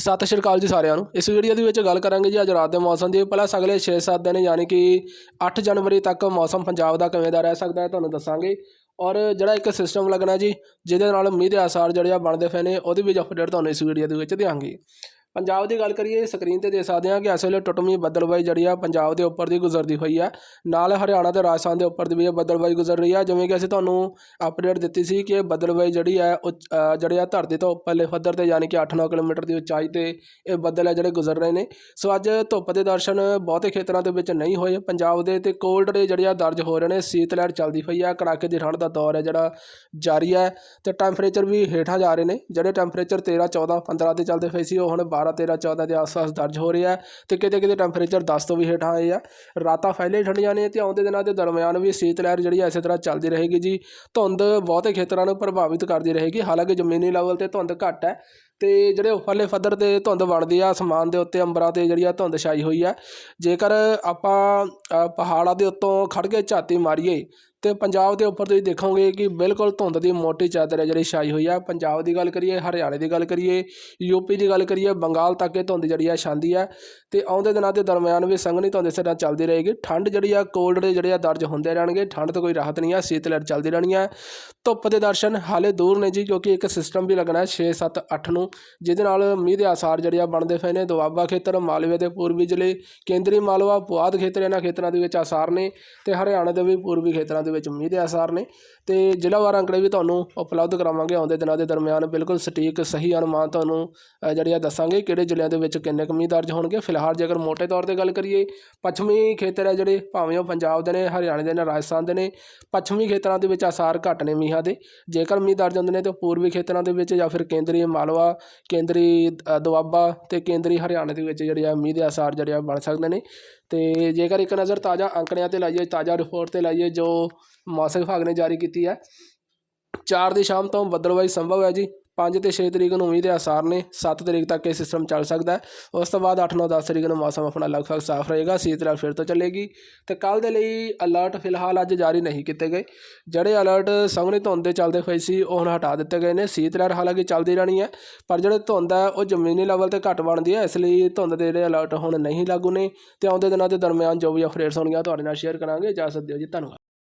ਸਤਿ ਸ਼੍ਰੀ ਅਕਾਲ ਜੀ ਸਾਰਿਆਂ ਨੂੰ। ਇਸ ਵੀਡੀਓ ਦੇ ਵਿੱਚ ਗੱਲ ਕਰਾਂਗੇ ਜੀ ਅੱਜ ਰਾਤ ਦੇ ਮੌਸਮ ਦੀ। ਪਹਿਲਾਂ ਅਗਲੇ 6-7 ਦਿਨ ਯਾਨੀ ਕਿ 8 ਜਨਵਰੀ ਤੱਕ ਮੌਸਮ ਪੰਜਾਬ ਦਾ ਕਿਵੇਂ ਦਾ ਰਹਿ ਸਕਦਾ ਹੈ ਤੁਹਾਨੂੰ ਦੱਸਾਂਗੇ। ਔਰ ਜਿਹੜਾ ਇੱਕ ਸਿਸਟਮ ਲੱਗਣਾ ਜੀ, ਜਿਹਦੇ ਨਾਲ ਮੀਂਹ ਦੇ ਆਸਾਰ ਜਿਹੜੇ ਆ ਬਣਦੇ ਪਏ ਨੇ, ਉਹਦੀ ਵੀ ਅਪਡੇਟ ਤੁਹਾਨੂੰ ਇਸ ਵੀਡੀਓ ਦੇ ਵਿੱਚ ਦਿਆਂਗੇ। ਪੰਜਾਬ ਦੀ ਗੱਲ ਕਰੀਏ ਸਕਰੀਨ ਤੇ ਦੇਖ ਸਕਦੇ ਹਾਂ ਕਿ ਇਸ ਵੇਲੇ ਟੁੱਟਵੀਂ ਬੱਦਲਬਾਈ ਜਿਹੜੀ ਆ ਪੰਜਾਬ ਦੇ ਉੱਪਰ ਦੀ ਗੁਜ਼ਰਦੀ ਹੋਈ ਆ। ਨਾਲ ਹਰਿਆਣਾ ਤੇ ਰਾਜਸਥਾਨ ਦੇ ਉੱਪਰ ਦੀ ਵੀ ਇਹ ਬੱਦਲਬਾਈ ਗੁਜ਼ਰ ਰਹੀ ਆ। ਜਿਵੇਂ ਕਿ ਅਸੀਂ ਤੁਹਾਨੂੰ ਅਪਡੇਟ ਦਿੱਤੀ ਸੀ ਕਿ ਇਹ ਬੱਦਲਬਾਈ ਜਿਹੜੀ ਹੈ ਉਹ ਜਿਹੜੇ ਆ ਧਰਤੀ ਤੋਂ ਉੱਪਰਲੇ ਪੱਧਰ ਤੇ ਯਾਨੀ ਕਿ 8-9 ਕਿਲੋਮੀਟਰ ਦੀ ਉਚਾਈ ਤੇ ਇਹ ਬੱਦਲ ਹੈ ਜਿਹੜੇ ਗੁਜ਼ਰ ਰਹੇ ਨੇ। ਸੋ ਅੱਜ ਧੁੱਪ ਦੇ ਦਰਸ਼ਨ ਬਹੁਤੇ ਖੇਤਰਾਂ ਦੇ ਵਿੱਚ ਨਹੀਂ ਹੋਏ। ਪੰਜਾਬ ਦੇ ਤੇ ਕੋਲਡ ਡੇ ਜਿਹੜੇ ਆ ਦਰਜ ਹੋ ਰਹੇ ਨੇ, ਸੀਤ ਲਹਿਰ ਚੱਲਦੀ ਪਈ ਆ। ਕੜਾਕੇ ਦੀ ਠੰਡ ਦਾ ਦੌਰ ਹੈ ਜਿਹੜਾ ਜਾਰੀ ਹੈ ਤੇ ਟੈਂਪਰੇਚਰ ਵੀ ਹੇਠਾਂ ਜਾ ਰਹੇ ਨੇ। ਜਿਹੜੇ ਟੈਂਪਰੇਚਰ 13 14 15 ਤੇ ਚੱਲਦੇ ਪਏ ਸੀ, ਉਹ ਹੁਣ 12 13 14 ਦੇ ਆਸ-ਪਾਸ ਦਰਜ ਹੋ ਰਿਹਾ ਤੇ ਕਿਤੇ ਕਿਤੇ ਟੈਂਪਰੇਚਰ 10 ਤੋਂ ਵੀ ਹੇਠਾਂ ਆਏ ਆ। ਰਾਤਾਂ ਪਹਿਲੇ ਠੰਡੀਆਂ ਨੇ ਤੇ ਆਉਂਦੇ ਦਿਨਾਂ ਦੇ ਦਰਮਿਆਨ ਵੀ ਸੀਤ ਲਹਿਰ ਜਿਹੜੀ ਆ ਇਸੇ ਤਰ੍ਹਾਂ ਚੱਲਦੀ ਰਹੇਗੀ ਜੀ। ਧੁੰਦ ਬਹੁਤੇ ਖੇਤਰਾਂ ਨੂੰ ਪ੍ਰਭਾਵਿਤ ਕਰਦੀ ਰਹੇਗੀ, ਹਾਲਾਂਕਿ ਜ਼ਮੀਨੀ ਲੈਵਲ ਤੇ ਧੁੰਦ ਘੱਟ ਹੈ ਤੇ ਜਿਹੜੇ ਉੱਪਰਲੇ ਪੱਧਰ ਤੇ ਧੁੰਦ ਵੜਦੀ ਆ, ਅਸਮਾਨ ਦੇ ਉੱਤੇ ਅੰਬਰਾਂ ਤੇ ਜਿਹੜੀ ਆ ਧੁੰਦ ਛਾਈ ਹੋਈ ਆ। ਜੇਕਰ ਆਪਾਂ ਪਹਾੜਾਂ ਦੇ ਉੱਤੋਂ ਖੜ ਕੇ ਝਾਤੀ ਮਾਰੀਏ ਤੇ ਪੰਜਾਬ ਦੇ ਉੱਪਰ ਤੁਸੀਂ ਦੇਖੋਗੇ ਕਿ ਬਿਲਕੁਲ ਧੁੰਦ ਦੀ ਮੋਟੀ ਚਾਦਰ ਹੈ ਜਿਹੜੀ ਛਾਈ ਹੋਈ ਆ। ਪੰਜਾਬ ਦੀ ਗੱਲ ਕਰੀਏ, ਹਰਿਆਣੇ ਦੀ ਗੱਲ ਕਰੀਏ ਯੂਪੀ ਦੀ ਗੱਲ ਕਰੀਏ, ਬੰਗਾਲ ਤੱਕ ਇਹ ਧੁੰਦ ਜਿਹੜੀ ਆ ਛਾਂਦੀ ਆ। ਤੇ ਆਉਂਦੇ ਦਿਨਾਂ ਦੇ ਦਰਮਿਆਨ ਵੀ ਸੰਘਣੀ ਧੁੰਦ ਇਸੇ ਤਰ੍ਹਾਂ ਚੱਲਦੀ ਰਹੇਗੀ। ਠੰਡ ਜਿਹੜੀ ਆ, ਕੋਲਡ ਦੇ ਜਿਹੜੇ ਆ, ਦਰਜ ਹੁੰਦੇ ਰਹਿਣਗੇ। ਠੰਡ ਤੋਂ ਕੋਈ ਰਾਹਤ ਨਹੀਂ ਆ, ਸੀਤ ਲਹਿਰ ਚੱਲਦੀ ਰਹਿਣੀ ਆ। ਧੁੱਪ ਦੇ ਦਰਸ਼ਨ ਹਾਲੇ ਦੂਰ ਨੇ ਜੀ, ਕਿਉਂਕਿ ਇੱਕ ਸਿਸਟਮ ਵੀ ਲੱਗਣਾ ਹੈ 6 7 8 ਨੂੰ, ਜਿਹਦੇ ਨਾਲ ਮੀਂਹ ਦੇ ਆਸਾਰ ਜਿਹੜੇ ਆ ਬਣਦੇ ਪਏ ਨੇ। ਦੁਆਬਾ ਖੇਤਰ, ਮਾਲਵੇ ਦੇ ਪੂਰਬੀ ਜ਼ਿਲ੍ਹੇ, ਕੇਂਦਰੀ ਮਾਲਵਾ, ਪੁਆਧ ਖੇਤਰ, ਇਹਨਾਂ ਖੇਤਰਾਂ ਦੇ ਵਿੱਚ ਆਸਾਰ ਨੇ। ਤੇ ਹਰਿਆਣਾ ਦੇ ਵੀ ਪੂਰਬੀ ਖੇਤਰਾਂ ਦੇ ਦੇ ਵਿੱਚ ਮੀਂਹ ਦੇ ਆਸਾਰ ਨੇ ਤੇ ਜ਼ਿਲ੍ਹਾਵਾਰ ਅੰਕੜੇ ਵੀ ਤੁਹਾਨੂੰ ਉਪਲਬਧ ਕਰਾਵਾਂਗੇ ਆਉਂਦੇ ਦਿਨਾਂ ਦੇ ਦਰਮਿਆਨ। ਬਿਲਕੁਲ ਸਟੀਕ, ਸਹੀ ਅਨੁਮਾਨ ਤੁਹਾਨੂੰ ਜਿਹੜੇ ਆ ਦੱਸਾਂਗੇ ਕਿਹੜੇ ਜ਼ਿਲ੍ਹਿਆਂ ਦੇ ਵਿੱਚ ਕਿੰਨੇ ਕੁ ਮੀਂਹ ਦਰਜ ਹੋਣਗੇ। ਫਿਲਹਾਲ ਜੇਕਰ ਮੋٹے ਤੌਰ ਤੇ ਗੱਲ ਕਰੀਏ, ਪੱਛਮੀ ਖੇਤਰ ਹੈ ਜਿਹੜੇ, ਭਾਵੇਂ ਉਹ ਪੰਜਾਬ ਦੇ ਨੇ, ਹਰਿਆਣੇ ਦੇ ਨੇ, ਰਾਜਸਥਾਨ ਦੇ ਨੇ, ਪੱਛਮੀ ਖੇਤਰਾਂ ਦੇ ਵਿੱਚ ਆਸਾਰ ਘੱਟ ਨੇ ਮੀਂਹਾਂ ਦੇ। ਜੇਕਰ ਮੀਂਹ ਦਰਜ ਹੁੰਦੇ ਨੇ ਤਾਂ ਪੂਰਬੀ ਖੇਤਰਾਂ ਦੇ ਵਿੱਚ ਜਾਂ ਫਿਰ ਕੇਂਦਰੀ ਮਾਲਵਾ, ਕੇਂਦਰੀ ਦੁਆਬਾ ਤੇ ਕੇਂਦਰੀ ਹਰਿਆਣੇ ਦੇ ਵਿੱਚ ਜਿਹੜੇ ਆ ਮੀਂਹ ਦੇ ਆਸਾਰ ਜਿਹੜੇ ਆ ਬਣ ਸਕਦੇ ਨੇ। ਤੇ ਜੇਕਰ ਇੱਕ ਨਜ਼ਰ ਤਾਜ਼ਾ ਅੰਕੜਿਆਂ ਤੇ ਲਾਈਏ, ਤਾਜ਼ਾ ਰਿਪੋਰਟ ਤੇ ਲਾਈਏ ਜੋ ਮੌਸਮ ਵਿਭਾਗ ਨੇ ਜਾਰੀ ਕੀਤੀ ਹੈ। 4 ਦੀ ਸ਼ਾਮ ਤੋਂ ਬੱਦਲਬਾਈ ਸੰਭਵ ਹੈ ਜੀ। 5 ਤੇ 6 ਤਰੀਕ ਨੂੰ ਮੀਂਹ ਦੇ ਆਸਾਰ ਨੇ 7 ਤਰੀਕ ਤੱਕ ਇਹ ਸਿਸਟਮ ਚੱਲ ਸਕਦਾ ਹੈ। ਉਸ ਤੋਂ ਬਾਅਦ 8 9 10 ਤਰੀਕ ਨੂੰ ਮੌਸਮ ਆਪਣਾ ਲਗਭਗ ਸਾਫ਼ ਰਹੇਗਾ। ਸੀਤ ਫਿਰ ਤੋਂ ਚੱਲੇਗੀ। ਤੇ ਕੱਲ ਦੇ ਲਈ ਅਲਰਟ ਫਿਲਹਾਲ ਅੱਜ ਜਾਰੀ ਨਹੀਂ ਕੀਤੇ ਗਏ। ਜਿਹੜੇ ਅਲਰਟ ਸੰਘਣੀ ਧੁੰਦ ਦੇ ਚੱਲਦੇ ਹੋਏ ਸੀ, ਉਹ ਹੁਣ ਹਟਾ ਦਿੱਤੇ ਗਏ ਨੇ। ਸੀਤ ਹਾਲਾਂਕਿ ਚੱਲਦੀ ਰਹਿਣੀ ਹੈ, ਪਰ ਜਿਹੜੇ ਧੁੰਦ ਹੈ, ਉਹ ਜ਼ਮੀਨੀ ਲੈਵਲ ਤੇ ਘੱਟ ਬਣਦੀ ਹੈ। ਇਸ ਲਈ ਧੁੰਦ ਦੇ ਜਿਹੜੇ ਅਲਰਟ ਹੁਣ ਨਹੀਂ ਲਾਗੂ ਨੇ। ਤੇ ਆਉਂਦੇ ਦਿਨਾਂ ਦੇ ਦਰਮਿਆਨ ਜੋ ਵੀ ਅਪਡੇਟਸ ਹੋਣਗੀਆਂ, ਤੁਹਾਡੇ ਨਾਲ ਸ਼ੇਅਰ ਕਰਾਂਗੇ। ਇਜਾਜ਼ਤ ਦਿਓ ਜੀ, ਧੰਨਵਾਦ।